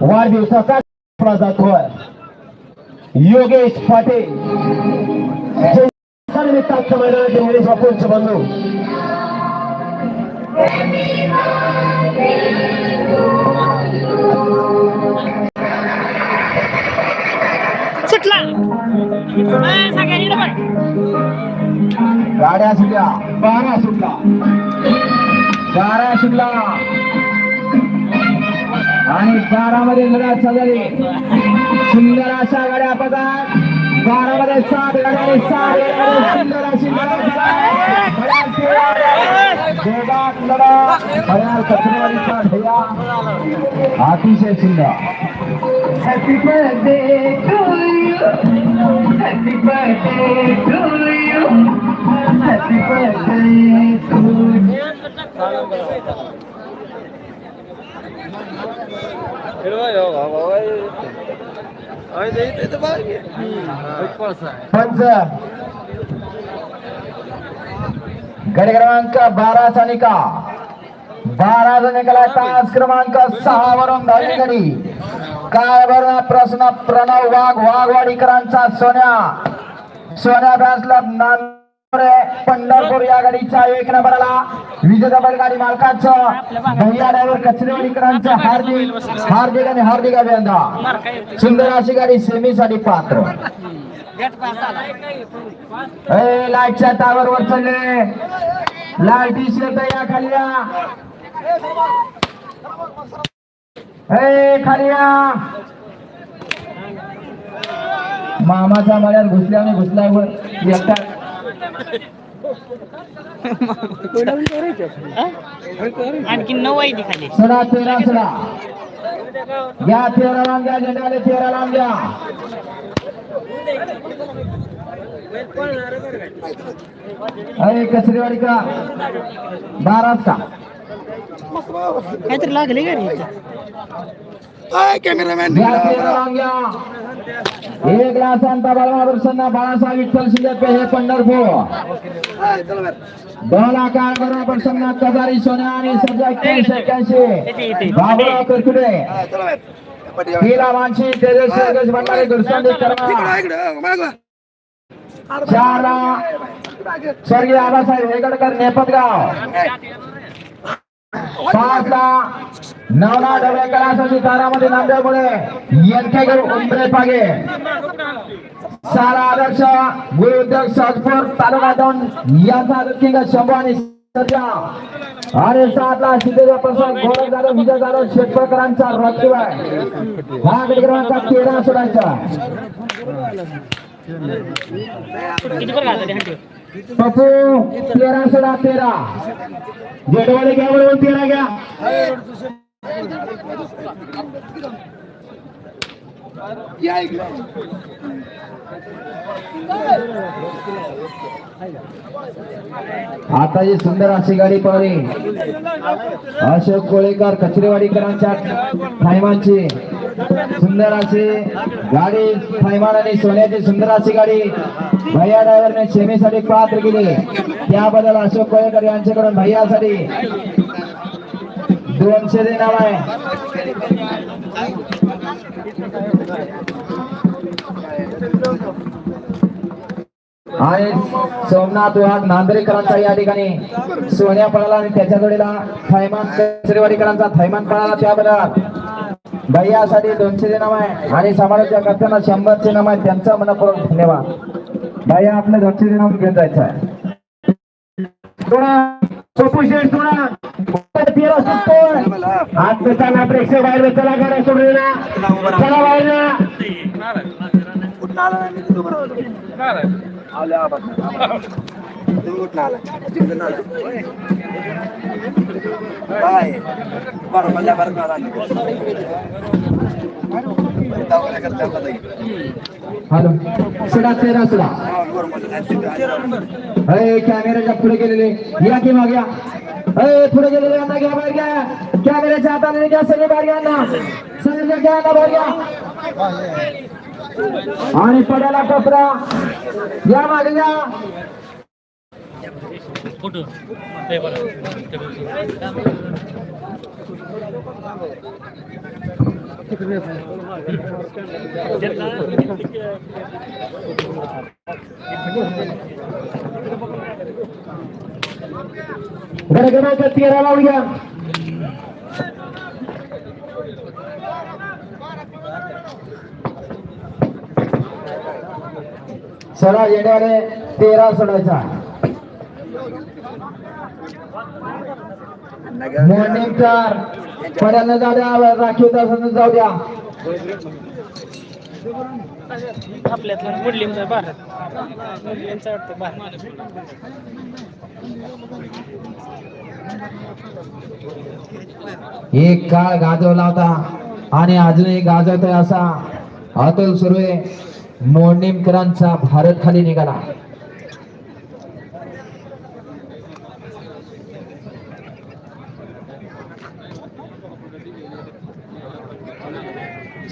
वाढदिवसाचा जातोय योगेश पाटील. निमित्ताच्या मैदानाचे निलेश बापूंचे बंधू. सुटला. गाड्या सुटल्या बारा सुटला बारा सुटला आणि बारा मध्ये लढत झाली सुंदर अशा गाड्या पदार्थ बारा मध्ये सात गाड्या आणि सात गाड्या सुंदर अशी लढत झाली. भयाल खेळ. जोरात लढत भयाल कचरेवाडीचा ढेया अतिशय सुंदर Happy birthday to you. Happy birthday to you. Happy birthday to you. पंच गड क्रमांक बाराचा निकाल. बाराचा निकाल तास क्रमांक सहा वरून धावली गडी. काय बरं प्रश्न? प्रणव वाघ वाघवाडीकरांचा सोन्या. सोन्या ब्रासला नांदुरे पंढरपूर या गाडीचा एक नंबरला विजेता बैलगाडी मालकांचं भैया ड्रायव्हर कचरेवाडीकरांचं हार्दिक हार्दिक आणि हार्दिक अभिनंदन. सुंदर अशी गाडी सेमीसाठी पात्र. लाईटच्या टावर वर चालले. लाइट शेत या खाली या खाली या मामाच्या मळ्यात घुसल्याने घुसल्यावर एकटा आणखी नऊ आहे खाली. सडा तेरा सडा घ्या तेरा लांब घ्या झेंडाले तेरा लांब घ्या अरे कचरेवाडी का? बाराच का? काहीतरी लागले का घ्या. एक ग्लास आणता बाळा बाळासाहेब विठ्ठल शिंदे हे पंढरपूर. दोन आकार बरोबर प्रसन्न कजारी सोन्या आणि सध्या एक्क्याऐंशी एक्क्याऐंशी. बाबुराव करकुडे हीला मानशी तेजस्वी योगेश भंडारे गुरसंदी कर्मा चारला स्वर्गीय आबासाहेब हेगडकर नेपतगाव नवना डबळेकर कलासाठी तारामध्ये नांदेडमुळे यंकेगर उमरे पागे. सारा आदर्श गुरु उद्योग साजपूर तालुका दोन यांचा किंग शंभू आणि सर्जा आणि सातला सिद्धेश्वर प्रसाद गोरख जाधव विजय जाधव शेटकरांचा राखीव आहे. हा कार्यक्रमाचा तेरा सोडायचा. पप्पू तेरा सोडा तेरा. जेडवाले घ्या बरोबर तेरा घ्या. आता ही सुंदर अशी गाडी पाहिली अशोक कोळेकर कचरेवाडीकरांच्या थायमानची सुंदर अशी गाडी थायमान आणि सोन्याची सुंदर अशी गाडी. भैया ड्रायव्हरने सेमीसाठी पात्र केले. त्याबद्दल अशोक कोळेकर यांच्याकडून भैयासाठी दोनशे देणार आहे. आणि सोमनाथ वाघ नांदरेकरांचा या ठिकाणी सोन्या पळाला आणि त्याच्या जोडीला थैमान श्रीवाडीकरांचा थैमान पळाला त्याबद्दल. भैयासाठी दोनशे नाव आहे. आणि समाजाच्या करताना शंभरचे नाव आहे त्यांचा मनपूर्वक धन्यवाद. भाई आपल्या घरचे नाव घेऊन जायचं आहे. थोडा सोपू शेठ थोडा तेरा सुटतोय प्रेक्षक बाहेर चला गाड्या सोडून ना चला बाहेर ना हॅलो. सुडा तेरा सडा. अरे कॅमेऱ्याच्या पुढे गेलेले. या की माग या. अरे पुढे गेलेले आता घ्या बाहेर घ्या. कॅमेऱ्याच्या हाताने घ्या सगळे बाहेर घ्या ना सगळे घ्या ना बाहेर घ्या. आणि पड्याला टपरा. या मागे घ्या फोटो बरं क्रमांक तेरा लावूया सोडा येण्याने तेरा सोडायचा. मोर्निंगकर पड्यानं जाऊ द्या राखीव तासानं जाऊ द्या. आपल्यातलं मुडलींचा भारत. मुडलींचा वाटतं भारत. एक काळ गाजवला होता आणि अजूनही गाजवतोय असा अतुल सुर्वे मोडणीमकरांचा भारत खाली निघाला.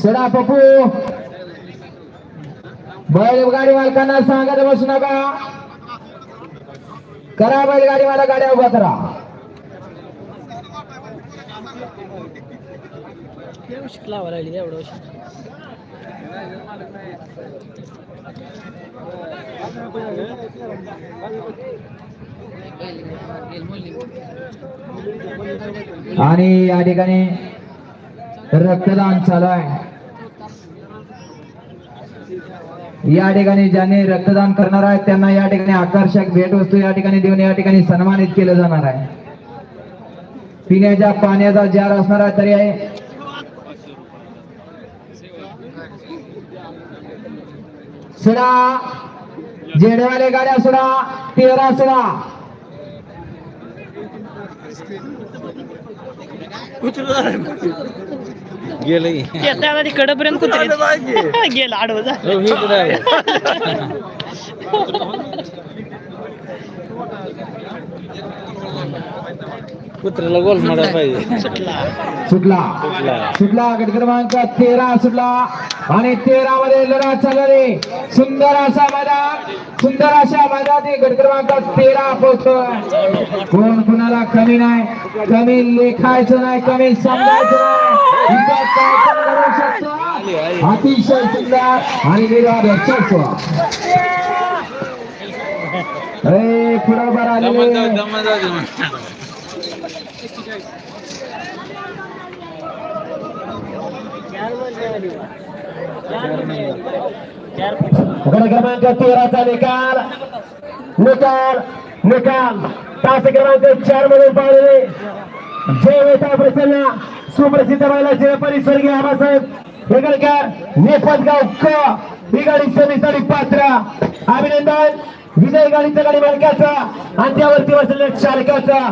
सडा पप्पू. बैलगाडी मालकांना सांगत बसू नका. करा बैलगाडी मला गाड्या उभा करा. आणि या ठिकाणी रक्तदान चालू आहे. या ठिकाणी ज्यांनी रक्तदान करणार आहेत त्यांना या ठिकाणी आकर्षक भेटवस्तू या ठिकाणी देऊन या ठिकाणी सन्मानित केलं जाणार आहे. पिण्याच्या पाण्याचा जार असणार आहे तरी आहे. सुडा जेडवाले गाड्या सुडा तेरा सुडा. गेलं येता आधी कडपर्यंत कुत्रे. गेला आडवं जा कुत्र्याला गोल मारा पाहिजे. सुटला. सुटला. गट क्रमांक तेरा सुटला. आणि तेरा मध्ये लढा चालले. सुंदर असा मैदान. सुंदर अशा मैदानी गट क्रमांक तेरा पोहोचतोय. कोण कुणाला कमी नाही? कमी लेखायचं नाही कमी समजायचं नाही. अतिशय सुंदर आणि ए पुढं राहिलेले गड क्रमांक तेराचा निकाल. निकाल निकाल. तास क्रमांक चार मधून पाहिले जयवेता प्रसन्न सुप्रसिद्ध महिला स्वर्गीय आबासाहेब हेगळकर नेपदगाव क. ही गाडी समितीसाठी पात्र. अभिनंदन. विजय गाडीच्या गाडी मालकाचा. आणि त्यावरती बसलेल्या चालकाचा.